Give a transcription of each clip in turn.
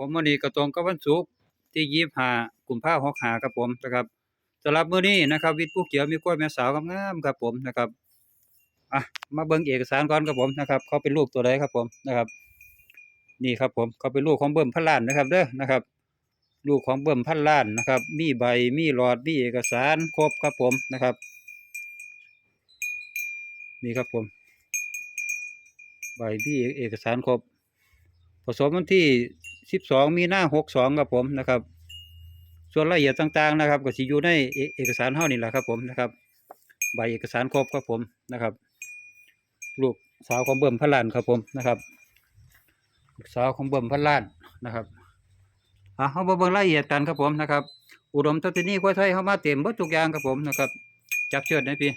ผมวันนี้ก็ตรงกับวันศุกร์ที่ยี่สิบห้ากุมภาพันธ์หกหาครับผมนะครับสำหรับมื้อนี้นะครับ วิทย์ผู้เขียวมีกล้วยแม่สาวงามๆครับผมนะครับอะมาเบิ่งเอกสารก่อนครับผมนะครับ เขาเป็นลูกตัวใดครับผมนะครับ นี่ครับผมเขาเป็นลูกของเบิ่มพันล้านนะครับ เด้อนะครับ ลูกของเบิ่มพันล้านนะครับ มีใบมีหลอดมีเอกสารครบครับผมนะครับ นี่ครับผม ใบมีเอกสารครบผสมวันที่ 12มีหน้า62ครับผมนะครับ ส่วนรายละเอียดต่างๆนะครับ ก็สิอยู่ในเอกสารเฮานี่แหละครับผมนะครับใบเอกสารครบครับผมนะครับลูกสาวของเบิ่มพันล้านครับผมนะครับลูกสาวของเบิ่มพันล้านนะครับอะเฮามาเบิ่งรายละเอียดกันครับผมนะครับ อุดมทัศนีควายไทยเฮามาเต็มเบิดทุกอย่างครับผมนะครับจับเชือดนะพี่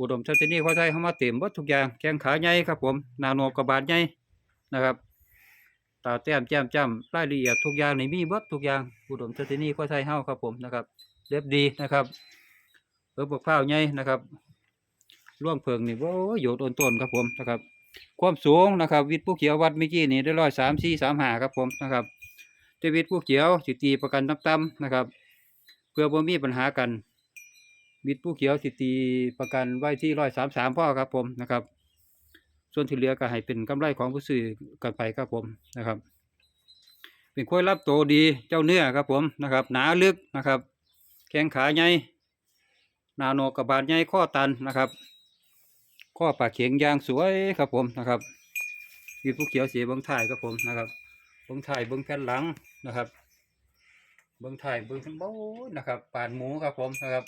อุดมทัศนีควายไทยเฮามาเต็มเบิดทุกอย่างแข้งขาใหญ่ครับผมนาโนกระบาดใหญ่นะครับ ตาแต้มแจ่มจ้ำรายละเอียดทุกอย่างในมีเบิดทุกอย่างอุดมทัศนีควายไทยเฮาครับผมนะครับเรียบดีนะครับเอิบบกพร้าวใหญ่นะครับร่วงเพิงนี่โอ้ยโยดโอนต้นครับผมนะครับ ความสูงนะครับ วิทย์ผู้เขียววัดเมื่อกี้นี่ได้ร้อยสามสี่สามหาครับผมนะครับแต่วิทย์ผู้เขียวสิตีประกันต่ำๆนะครับ เพื่อบ่มีปัญหากันวิทย์ผู้เขียวสิตีประกันไว้ที่ร้อยสามสามพ่อครับผมนะครับ ส่วนที่เหลือก็ให้เป็นกำไรของผู้ซื้อกันไปครับผมนะครับ เป็นควายรับโตดีเจ้าเนื้อครับผมนะครับ หนาลึกนะครับ แข้งขาใหญ่นาโนกระบาดใหญ่ข้อตันนะครับ ข้อปากเข็งยางสวยครับผมนะครับวิทย์ผู้เขียวเสียเบิ้งถ่ายครับผมนะครับเบิ้งถ่ายเบิ้งแผ่นหลังนะครับ เบิ้งถ่ายเบิ้งทั้งโบ้นะครับปาดหมูครับผมนะครับ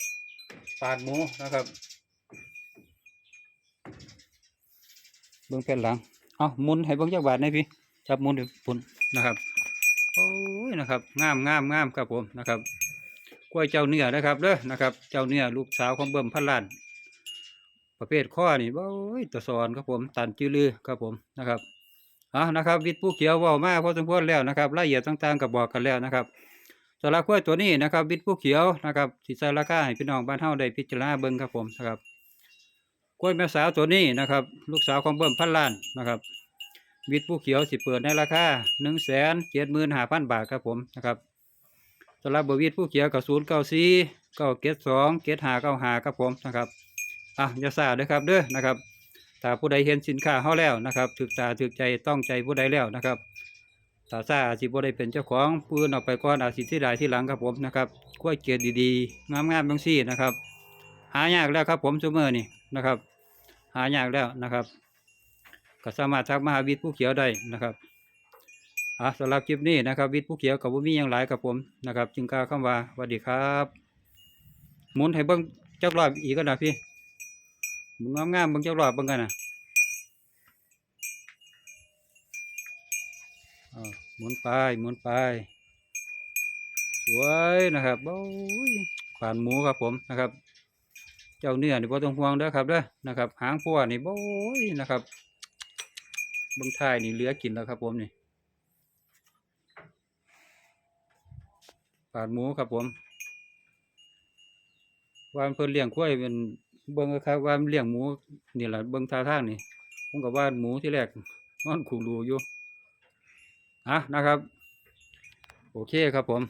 ปาดหมูนะครับ บิ้งแผ่นหลัง เอามุนให้เบิ้งจักบาทหนะพี่จับมุนดูปุ่นนะครับ โอ้ยนะครับงามงามงามครับผมนะครับกล้วยเจ้าเนื้อนะครับเด้อนะครับ เจ้าเนื้อลูกสาวของเบิ่มพันล้าน ประเภทข้อนี่โอ้ยตะสอนครับผม ตันจื้อลือครับผมนะครับอะนะครับ วิทย์ผู้เขียวว่ามาพอสมควรแล้วนะครับรายละเอียดต่างๆกับบอกกันแล้วนะครับสำหรับกล้วยตัวนี้นะครับวิทย์ผู้เขียวนะครับสิส่ราคาให้พี่น้องบ้านเฮาได้พิจารณาเบิ่งครับผมนะครับ กล้วยแม่สาวตัวนี้นะครับ ลูกสาวของเบิ่มพันล้านนะครับวิทผู้เขียวสิเปิดในราคาหนึ่งแสนเจ็ดหมื่นห้าพันบาทครับผมนะครับสำหรับเบอร์วิทผู้เขียวกับศูนย์เก้าสี่เก้าเกตสองเกตหาเก้าหาครับผมนะครับอะอย่าซาด้อครับเด้อนะครับถ้าผู้ใดเห็นสินค้าเขาแล้วนะครับถึกตาถึกใจต้องใจผู้ใดแล้วนะครับถ้าซาอาจสิบ่ได้เป็นเจ้าของปืนออกไปก่อนอาจสิที่ใดที่หลังครับผมนะครับกล้วยเกล็ดดีๆงามๆบางซี่นะครับ หายากแล้วครับผมซูเมอร์นี่นะครับ หายากแล้วนะครับ ก็สามารถทักมาหาวิทย์ผู้เขียวได้นะครับอะสำหรับคลิปนี้นะครับ วิทย์ผู้เขียวกับบุมีอย่างหลายกับผมนะครับ จึงกล่าวคำว่าสวัสดีครับหมุนให้เบิ้งจักรอบอีกก็นะพี่หมุนงามๆเบิ้งจักรอบเบิ้งกันนะหมุนไปหมุนไป สวยนะครับโอ้ยขวานหมูครับผมนะครับ เจ้าเนื้อนี่บ่ต้องห่วงเด้อครับเด้อนะครับ หางพัวนี่โอ้ยนะครับบื้องท้ายนี่เหลือกินแล้วครับผมนี่ปาดหมูครับผมว่ามันเพิ่นเลี้ยงกล้วยเป็นเบิ่งครับว่านเลี้ยงหมูนี่แหละเบิ่งท่าทางนี่ผมก็ว่าหมูที่แรกนอนคุงดูอยู่อะนะครับ โอเคครับผม